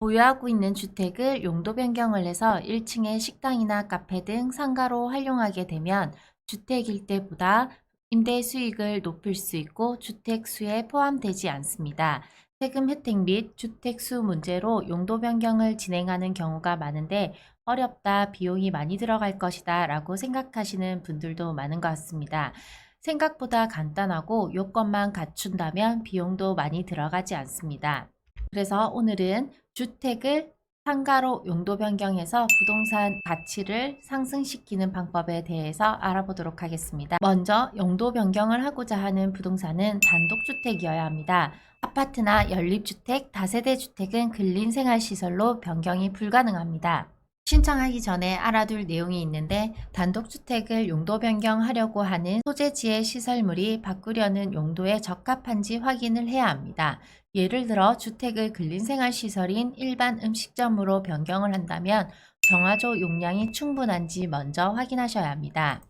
보유하고 있는 주택을 용도 변경을 해서 1층에 식당이나 카페 등 상가로 활용하게 되면 주택일 때보다 임대 수익을 높일 수 있고 주택 수에 포함되지 않습니다. 세금 혜택 및 주택 수 문제로 용도 변경을 진행하는 경우가 많은데 어렵다, 비용이 많이 들어갈 것이다 라고 생각하시는 분들도 많은 것 같습니다. 생각보다 간단하고 요건만 갖춘다면 비용도 많이 들어가지 않습니다. 그래서 오늘은 주택을 상가로 용도 변경해서 부동산 가치를 상승시키는 방법에 대해서 알아보도록 하겠습니다. 먼저 용도 변경을 하고자 하는 부동산은 단독주택이어야 합니다. 아파트나 연립주택, 다세대 주택은 근린생활시설로 변경이 불가능합니다. 신청하기 전에 알아둘 내용이 있는데 단독주택을 용도 변경하려고 하는 소재지의 시설물이 바꾸려는 용도에 적합한지 확인을 해야 합니다. 예를 들어 주택을 근린생활시설인 일반 음식점으로 변경을 한다면 정화조 용량이 충분한지 먼저 확인하셔야 합니다.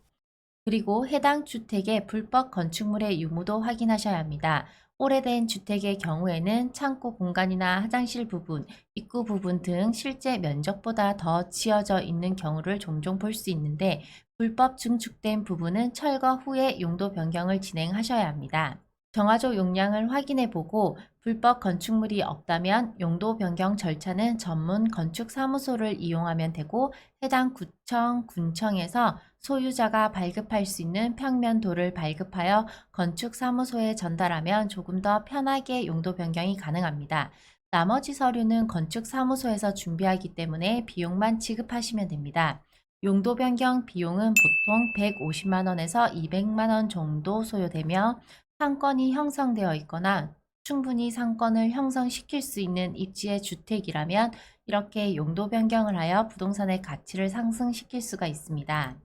그리고 해당 주택의 불법 건축물의 유무도 확인하셔야 합니다. 오래된 주택의 경우에는 창고 공간이나 화장실 부분, 입구 부분 등 실제 면적보다 더 지어져 있는 경우를 종종 볼 수 있는데 불법 증축된 부분은 철거 후에 용도 변경을 진행하셔야 합니다. 정화조 용량을 확인해 보고 불법 건축물이 없다면 용도 변경 절차는 전문 건축 사무소를 이용하면 되고 해당 구청, 군청에서 소유자가 발급할 수 있는 평면도를 발급하여 건축 사무소에 전달하면 조금 더 편하게 용도 변경이 가능합니다. 나머지 서류는 건축 사무소에서 준비하기 때문에 비용만 지급하시면 됩니다. 용도 변경 비용은 보통 150만 원에서 200만 원 정도 소요되며 상권이 형성되어 있거나 충분히 상권을 형성시킬 수 있는 입지의 주택이라면 이렇게 용도 변경을 하여 부동산의 가치를 상승시킬 수가 있습니다.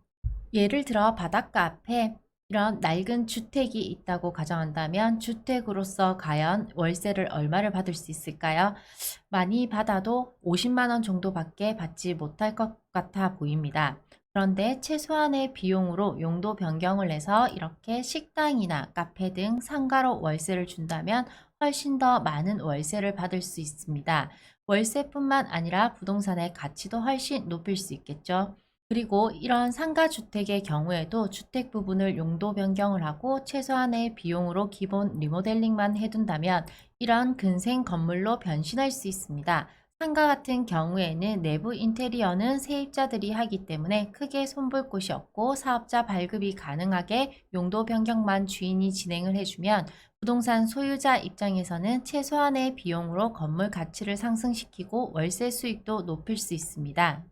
예를 들어 바닷가 앞에 이런 낡은 주택이 있다고 가정한다면 주택으로서 과연 월세를 얼마를 받을 수 있을까요? 많이 받아도 50만 원 정도밖에 받지 못할 것 같아 보입니다. 그런데 최소한의 비용으로 용도 변경을 해서 이렇게 식당이나 카페 등 상가로 월세를 준다면 훨씬 더 많은 월세를 받을 수 있습니다. 월세뿐만 아니라 부동산의 가치도 훨씬 높일 수 있겠죠. 그리고 이런 상가 주택의 경우에도 주택 부분을 용도 변경을 하고 최소한의 비용으로 기본 리모델링만 해둔다면 이런 근생 건물로 변신할 수 있습니다. 상가 같은 경우에는 내부 인테리어는 세입자들이 하기 때문에 크게 손볼 곳이 없고 사업자 발급이 가능하게 용도 변경만 주인이 진행을 해주면 부동산 소유자 입장에서는 최소한의 비용으로 건물 가치를 상승시키고 월세 수익도 높일 수 있습니다.